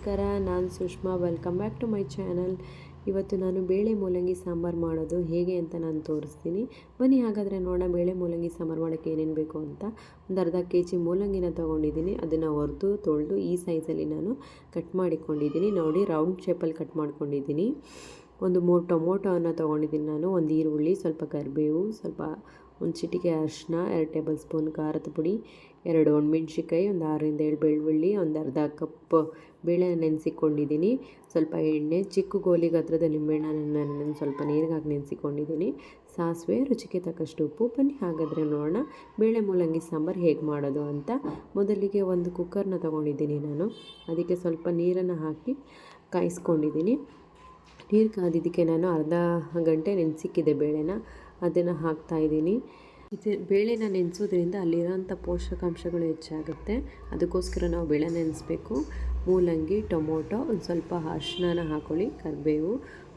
ನಮಸ್ಕಾರ, ನಾನು Sushma. Welcome back to my channel ಇವತ್ತು ನಾನು ಬೇಳೆ ಮೂಲಂಗಿ ಸಾಂಬಾರು ಮಾಡೋದು ಹೇಗೆ ಅಂತ ನಾನು ತೋರಿಸ್ತೀನಿ. ಬನ್ನಿ, ಹಾಗಾದರೆ ನೋಡೋಣ ಬೇಳೆ ಮೂಲಂಗಿ ಸಾಂಬಾರು ಮಾಡೋಕ್ಕೆ ಏನೇನು ಬೇಕು ಅಂತ. ಒಂದು ಅರ್ಧ ಕೆ ಜಿ ಮೂಲಂಗಿನ ತೊಗೊಂಡಿದ್ದೀನಿ. ಅದನ್ನು ಹೊರದು ತೊಳೆದು ಈ ಸೈಜಲ್ಲಿ ನಾನು ಕಟ್ ಮಾಡಿಕೊಂಡಿದ್ದೀನಿ. ನೋಡಿ ರೌಂಡ್ ಶೇಪಲ್ಲಿ ಕಟ್ ಮಾಡ್ಕೊಂಡಿದ್ದೀನಿ. ಒಂದು ಮೂರು ಟೊಮೊಟೊವನ್ನು ತೊಗೊಂಡಿದ್ದೀನಿ ನಾನು. ಒಂದು ಈರುಳ್ಳಿ, ಸ್ವಲ್ಪ ಕರಿಬೇವು, ಸ್ವಲ್ಪ ಒಂದು ಚಿಟಿಕೆ ಅರಿಶಿನ ಎರಡು ಟೇಬಲ್ ಸ್ಪೂನ್ ಖಾರದ ಪುಡಿ, ಎರಡು ಒಣಮೆಣ್ಸಿಕಾಯಿ ಒಂದು ಆರರಿಂದ ಏಳು ಬೆಳ್ಳುಳ್ಳಿ, ಒಂದು ಅರ್ಧ ಕಪ್ ಬೇಳೆ ನೆನೆಸಿಕೊಂಡಿದ್ದೀನಿ. ಸ್ವಲ್ಪ ಎಣ್ಣೆ, ಚಿಕ್ಕ ಗೋಲಿಗೆ ಹತ್ರದ ನಿಂಬೆಹಣ್ಣನ್ನು ನಾನು ಸ್ವಲ್ಪ ನೀರಿಗೆ ಹಾಕಿ ನೆನೆಸಿಕೊಂಡಿದ್ದೀನಿ. ಸಾಸಿವೆ, ರುಚಿಗೆ ತಕ್ಕಷ್ಟು ಉಪ್ಪು. ಬನ್ನಿ, ಹಾಗಾದರೆ ನೋಡೋಣ ಬೇಳೆ ಮೂಲಂಗಿ ಸಾಂಬಾರು ಹೇಗೆ ಮಾಡೋದು ಅಂತ. ಮೊದಲಿಗೆ ಒಂದು ಕುಕ್ಕರ್ನ ತೊಗೊಂಡಿದ್ದೀನಿ ನಾನು. ಅದಕ್ಕೆ ಸ್ವಲ್ಪ ನೀರನ್ನು ಹಾಕಿ ಕಾಯಿಸ್ಕೊಂಡಿದ್ದೀನಿ. ನೀರು ಕಾದಿದ್ದಕ್ಕೆ ನಾನು ಅರ್ಧ ಗಂಟೆ ನೆನೆಸಿಕ್ಕಿದೆ ಬೇಳೆನ. ಅದನ್ನು ಹಾಕ್ತಾಯಿದ್ದೀನಿ ಇದು ಬೇಳೆನ ನೆನೆಸೋದ್ರಿಂದ ಅಲ್ಲಿರೋಂಥ ಪೋಷಕಾಂಶಗಳು ಹೆಚ್ಚಾಗುತ್ತೆ. ಅದಕ್ಕೋಸ್ಕರ ನಾವು ಬೇಳೆ ನೆನೆಸ್ಬೇಕು. ಮೂಲಂಗಿ, ಟೊಮೊಟೊ, ಒಂದು ಸ್ವಲ್ಪ ಅರ್ಶಿನ ಹಾಕೊಳ್ಳಿ, ಕರಿಬೇವು,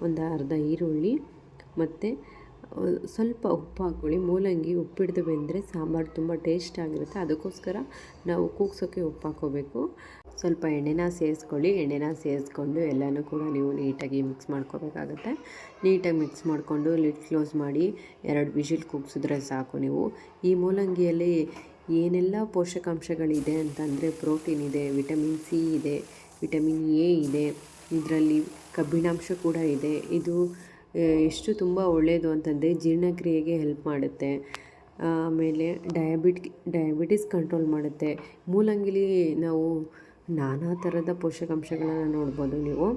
ಒಂದು ಅರ್ಧ ಈರುಳ್ಳಿ ಮತ್ತು ಸ್ವಲ್ಪ ಉಪ್ಪು ಹಾಕ್ಕೊಳ್ಳಿ ಮೂಲಂಗಿ ಉಪ್ಪಿಡ್ದು ಬೆಂದರೆ ಸಾಂಬಾರು ತುಂಬ ಟೇಸ್ಟ್ ಆಗಿರುತ್ತೆ. ಅದಕ್ಕೋಸ್ಕರ ನಾವು ಕೂಗ್ಸೋಕ್ಕೆ ಉಪ್ಪು ಹಾಕ್ಕೋಬೇಕು. ಸ್ವಲ್ಪ ಎಣ್ಣೆನ ಸೇರಿಸ್ಕೊಳ್ಳಿ, ಎಣ್ಣೆನ ಸೇರಿಸ್ಕೊಂಡು ಎಲ್ಲನೂ ಕೂಡ ನೀವು ನೀಟಾಗಿ ಮಿಕ್ಸ್ ಮಾಡ್ಕೋಬೇಕಾಗತ್ತೆ. ನೀಟಾಗಿ ಮಿಕ್ಸ್ ಮಾಡಿಕೊಂಡು ಲಿಡ್ ಕ್ಲೋಸ್ ಮಾಡಿ ಎರಡು ವಿಷಿಲ್ ಕುಗ್ಸಿದ್ರೆ ಸಾಕು ನೀವು. ಈ ಮೂಲಂಗಿಯಲ್ಲಿ ಏನೆಲ್ಲ ಪೋಷಕಾಂಶಗಳಿದೆ ಅಂತಂದರೆ ಪ್ರೋಟೀನ್ ಇದೆ, ವಿಟಮಿನ್ ಸಿ ಇದೆ, ವಿಟಮಿನ್ ಎ ಇದೆ, ಇದರಲ್ಲಿ ಕಬ್ಬಿಣಾಂಶ ಕೂಡ ಇದೆ. ಇದು ಎಷ್ಟು ತುಂಬ ಒಳ್ಳೆಯದು ಅಂತಂದರೆ ಜೀರ್ಣಕ್ರಿಯೆಗೆ ಹೆಲ್ಪ್ ಮಾಡುತ್ತೆ. ಆಮೇಲೆ ಡಯಾಬಿಟ್ ಡಯಾಬಿಟಿಸ್ ಕಂಟ್ರೋಲ್ ಮಾಡುತ್ತೆ. ಮೂಲಂಗಿಲಿ ನಾವು ನಾನಾ ಥರದ ಪೋಷಕಾಂಶಗಳನ್ನು ನೋಡ್ಬೋದು ನೀವು.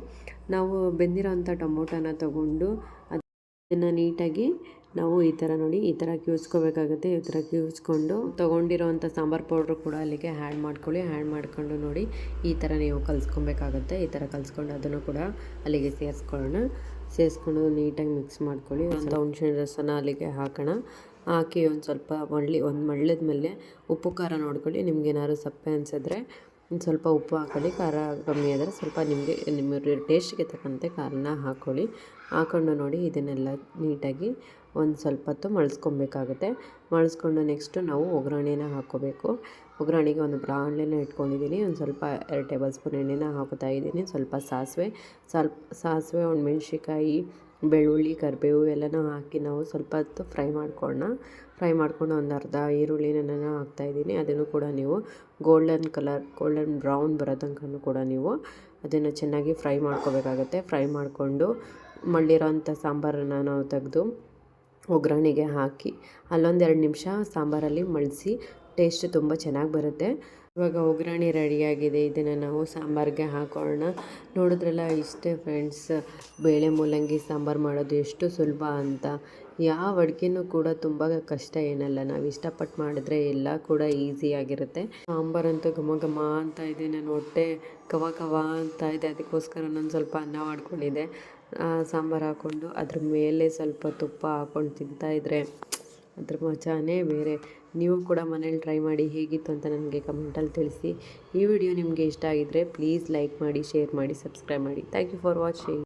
ನಾವು ಬೆಂದಿರೋಂಥ ಟೊಮೊಟೊನ ತಗೊಂಡು ಅದನ್ನು ನೀಟಾಗಿ ನಾವು ಈ ಥರ ನೋಡಿ, ಈ ಥರ ಕ್ಯೂಸ್ಕೋಬೇಕಾಗುತ್ತೆ ಈ ಥರ ಕ್ಯೂಸ್ಕೊಂಡು ತೊಗೊಂಡಿರೋವಂಥ ಸಾಂಬಾರು ಪೌಡ್ರ್ ಕೂಡ ಅಲ್ಲಿಗೆ ಹ್ಯಾಡ್ ಮಾಡ್ಕೊಳ್ಳಿ ಹ್ಯಾಡ್ ಮಾಡ್ಕೊಂಡು ನೋಡಿ ಈ ಥರ ನೀವು ಕಲಿಸ್ಕೊಬೇಕಾಗುತ್ತೆ, ಈ ಥರ ಕಲಿಸ್ಕೊಂಡು ಅದನ್ನು ಕೂಡ ಅಲ್ಲಿಗೆ ಸೇರಿಸ್ಕೊಳ್ಳೋಣ. ಸೇರಿಸ್ಕೊಂಡು ನೀಟಾಗಿ ಮಿಕ್ಸ್ ಮಾಡ್ಕೊಳ್ಳಿ. ಒಂದು ಹುಣ್ಸೆ ರಸನ ಅಲ್ಲಿಗೆ ಹಾಕೋಣ. ಹಾಕಿ ಒಂದು ಸ್ವಲ್ಪ ಮಳ್ಳಿ, ಒಂದು ಮಳ್ಳದ ಮೇಲೆ ಉಪ್ಪು ಖಾರ ನೋಡ್ಕೊಳ್ಳಿ. ನಿಮ್ಗೆ ಏನಾದ್ರು ಸಪ್ಪೆ ಅನಿಸಿದ್ರೆ ಒಂದು ಸ್ವಲ್ಪ ಉಪ್ಪು ಹಾಕೊಳ್ಳಿ, ಖಾರ ಕಮ್ಮಿ ಆದರೆ ಸ್ವಲ್ಪ ನಿಮಗೆ, ನಿಮ್ಮ ಟೇಸ್ಟಿಗೆ ತಕ್ಕಂತೆ ಖಾರನ ಹಾಕ್ಕೊಳ್ಳಿ ಹಾಕೊಂಡು ನೋಡಿ ಇದನ್ನೆಲ್ಲ ನೀಟಾಗಿ ಒಂದು ಸ್ವಲ್ಪ ಹೊತ್ತು ಮಳ್ಸ್ಕೊಬೇಕಾಗುತ್ತೆ. ಮಳ್ಸ್ಕೊಂಡು ನೆಕ್ಸ್ಟು ನಾವು ಒಗ್ಗರಣೆನ ಹಾಕ್ಕೋಬೇಕು. ಒಗ್ಗರಣೆಗೆ ಒಂದು ಬಾಣಲೆನ ಇಟ್ಕೊಂಡಿದ್ದೀನಿ. ಒಂದು ಸ್ವಲ್ಪ ಎರಡು ಟೇಬಲ್ ಸ್ಪೂನ್ ಎಣ್ಣೆನ ಹಾಕ್ತಾ ಇದ್ದೀನಿ. ಸ್ವಲ್ಪ ಸಾಸಿವೆ ಸ್ವಲ್ಪ ಸಾಸಿವೆ, ಒಂದು ಮೆಣ್ಸಿಕಾಯಿ ಬೆಳ್ಳುಳ್ಳಿ, ಕರಿಬೇವು ಎಲ್ಲನೂ ಹಾಕಿ ನಾವು ಸ್ವಲ್ಪ ಹೊತ್ತು ಫ್ರೈ ಮಾಡ್ಕೊಳ್ಳೋಣ. ಫ್ರೈ ಮಾಡ್ಕೊಂಡು ಒಂದು ಅರ್ಧ ಈರುಳ್ಳಿನ ನಾನು ಹಾಕ್ತಾಯಿದ್ದೀನಿ ಅದನ್ನು ಕೂಡ ನೀವು ಗೋಲ್ಡನ್ ಕಲರ್, ಗೋಲ್ಡನ್ ಬ್ರೌನ್ ಬರೋ ಕೂಡ ನೀವು ಅದನ್ನು ಚೆನ್ನಾಗಿ ಫ್ರೈ ಮಾಡ್ಕೋಬೇಕಾಗತ್ತೆ. ಫ್ರೈ ಮಾಡಿಕೊಂಡು ಮಳ್ಳಿರೋಂಥ ಸಾಂಬಾರನ್ನು ನಾವು ತೆಗೆದು ಒಗ್ಗರಣೆಗೆ ಹಾಕಿ ಅಲ್ಲೊಂದೆರಡು ನಿಮಿಷ ಸಾಂಬಾರಲ್ಲಿ ಮಳಿಸಿ, ಟೇಸ್ಟ್ ತುಂಬ ಚೆನ್ನಾಗಿ ಬರುತ್ತೆ. ಇವಾಗ ಒಗ್ಗರಣೆ ರೆಡಿಯಾಗಿದೆ. ಇದನ್ನು ನಾವು ಸಾಂಬಾರಿಗೆ ಹಾಕೋಣ ನೋಡಿದ್ರಲ್ಲ, ಇಷ್ಟೇ ಫ್ರೆಂಡ್ಸ್ ಬೇಳೆ ಮೂಲಂಗಿ ಸಾಂಬಾರು ಮಾಡೋದು ಎಷ್ಟು ಸುಲಭ ಅಂತ. ಯಾವ ಅಡುಗೆನೂ ಕೂಡ ತುಂಬ ಕಷ್ಟ ಏನಲ್ಲ. ನಾವು ಇಷ್ಟಪಟ್ಟು ಮಾಡಿದ್ರೆ ಎಲ್ಲ ಕೂಡ ಈಸಿಯಾಗಿರುತ್ತೆ ಸಾಂಬಾರಂತೂ ಘಮ ಘಮ ಅಂತ ಇದೆ. ನಾನು ಹೊಟ್ಟೆ ಕವ ಕವ ಅಂತ ಇದೆ. ಅದಕ್ಕೋಸ್ಕರ ನಾನು ಸ್ವಲ್ಪ ಅನ್ನ ಮಾಡ್ಕೊಂಡಿದ್ದೆ. ಸಾಂಬಾರು ಹಾಕ್ಕೊಂಡು ಅದ್ರ ಮೇಲೆ ಸ್ವಲ್ಪ ತುಪ್ಪ ಹಾಕ್ಕೊಂಡು ತಿಂತಾಯಿದ್ರೆ ಅದ್ರ ಮಜಾನೇ ಬೇರೆ. ನೀವು ಕೂಡ ಮನೇಲಿ ಟ್ರೈ ಮಾಡಿ ಹೇಗಿತ್ತು ಅಂತ ನನಗೆ ಕಮೆಂಟಲ್ಲಿ ತಿಳಿಸಿ. ಈ ವಿಡಿಯೋ ನಿಮಗೆ ಇಷ್ಟ ಆಗಿದ್ದರೆ ಪ್ಲೀಸ್ ಲೈಕ್ ಮಾಡಿ ಶೇರ್ ಮಾಡಿ ಸಬ್ಸ್ಕ್ರೈಬ್ ಮಾಡಿ. Thank you for watching